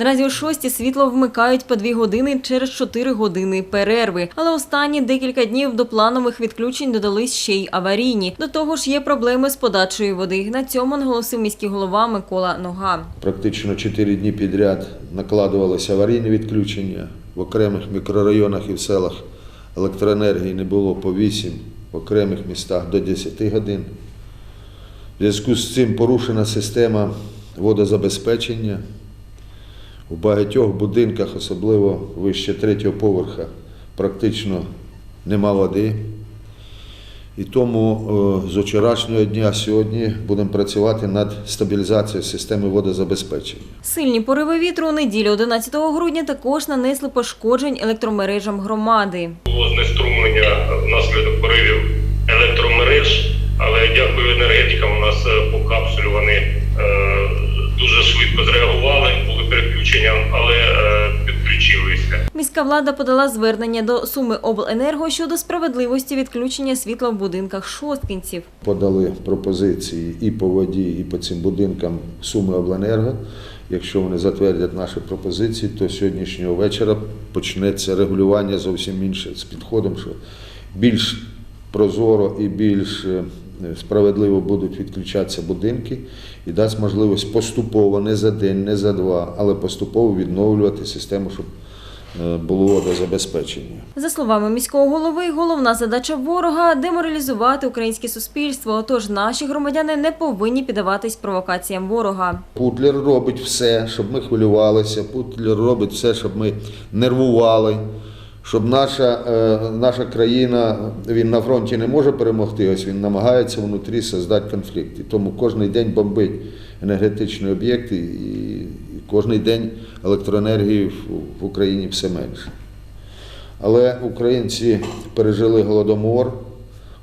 Наразі у шості світло вмикають по дві години через 4 години перерви. Але останні декілька днів до планових відключень додались ще й аварійні. До того ж, є проблеми з подачею води. На цьому наголосив міський голова Микола Нога. Практично 4 дні підряд накладувалися аварійні відключення. В окремих мікрорайонах і в селах електроенергії не було по 8, в окремих містах до 10 годин. В зв'язку з цим порушена система водозабезпечення. У багатьох будинках, особливо вище третього поверха, практично нема води. І тому е, з вчорашнього дня сьогодні будемо працювати над стабілізацією системи водозабезпечення. Сильні пориви вітру у неділю 11 грудня також нанесли пошкоджень електромережам громади. було знеструмлення внаслідок поривів електромереж, але були але е, підключилися. Міська влада подала звернення до Суми обленерго щодо справедливості відключення світла в будинках шосткинців. Подали пропозиції і по воді, і по цим будинкам Суми Обленерго. Якщо вони затвердять наші пропозиції, то сьогоднішнього вечора почнеться регулювання зовсім інше з підходом, що більш прозоро і більш е, справедливо будуть відключатися будинки і дасть можливість поступово, не за день, не за два, але поступово відновлювати систему, щоб е, було водозабезпечення. За словами міського голови, головна задача ворога деморалізувати українське суспільство. Тож наші громадяни не повинні піддаватись провокаціям ворога. Путлер робить все, щоб ми хвилювалися. Путлер робить все, щоб ми нервували. Щоб наша, е, наша країна, він на фронті не може перемогти, ось він намагається внутрі создати конфлікт. І тому кожен день бомбить енергетичні об'єкти, і, кожен день електроенергії в, Україні все менше. Але українці пережили голодомор,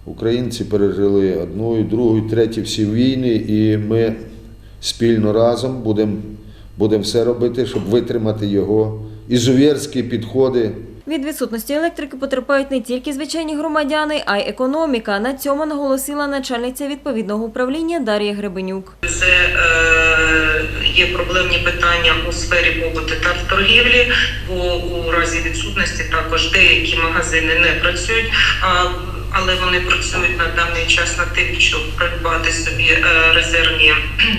українці пережили одну, другу, третю всі війни, і ми спільно разом будемо будем все робити, щоб витримати його. Ізувєрські підходи. Від відсутності електрики потерпають не тільки звичайні громадяни, а й економіка. На цьому наголосила начальниця відповідного управління Дар'я Гребенюк. Це е, є проблемні питання у сфері побуту та торгівлі, бо у разі відсутності також деякі магазини не працюють. Але вони працюють на даний час над тим, щоб придбати собі е, резервні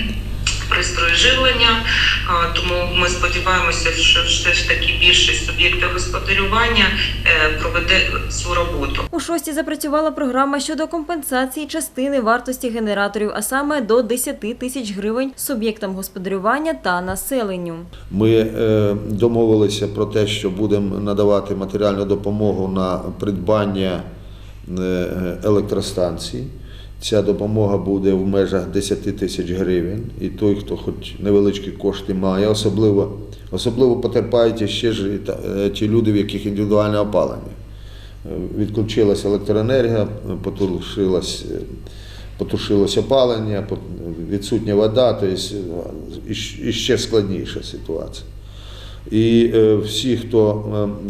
пристрої живлення. А, Тому ми сподіваємося, що все ж таки більшість суб'єктів господарювання е, проведе цю роботу. У шості запрацювала програма щодо компенсації частини вартості генераторів, а саме до 10 тисяч гривень суб'єктам господарювання та населенню. Ми е, домовилися про те, що будемо надавати матеріальну допомогу на придбання е, електростанцій. Ця допомога буде в межах 10 тисяч гривень. І той, хто хоч невеличкі кошти має, особливо, особливо потерпають ще ж е, ті люди, в яких індивідуальне опалення. Е, Відключилася електроенергія, потушилось, е, потушилось опалення, відсутня вода, тобто е, і щ- і ще складніша ситуація. І е, всі, хто,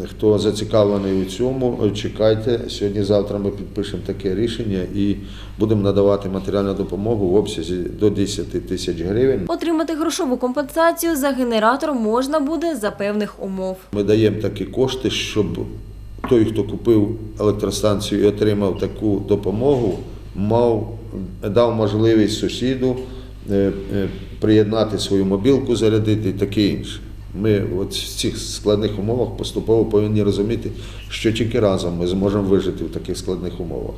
е, хто зацікавлений у цьому, е, чекайте. Сьогодні-завтра ми підпишемо таке рішення і будемо надавати матеріальну допомогу в обсязі до 10 тисяч гривень. Отримати грошову компенсацію за генератор можна буде за певних умов. Ми даємо такі кошти, щоб той, хто купив електростанцію і отримав таку допомогу, мав, дав можливість сусіду приєднати свою мобілку, зарядити і таке інше. Ми от в цих складних умовах поступово повинні розуміти, що тільки разом ми зможемо вижити в таких складних умовах.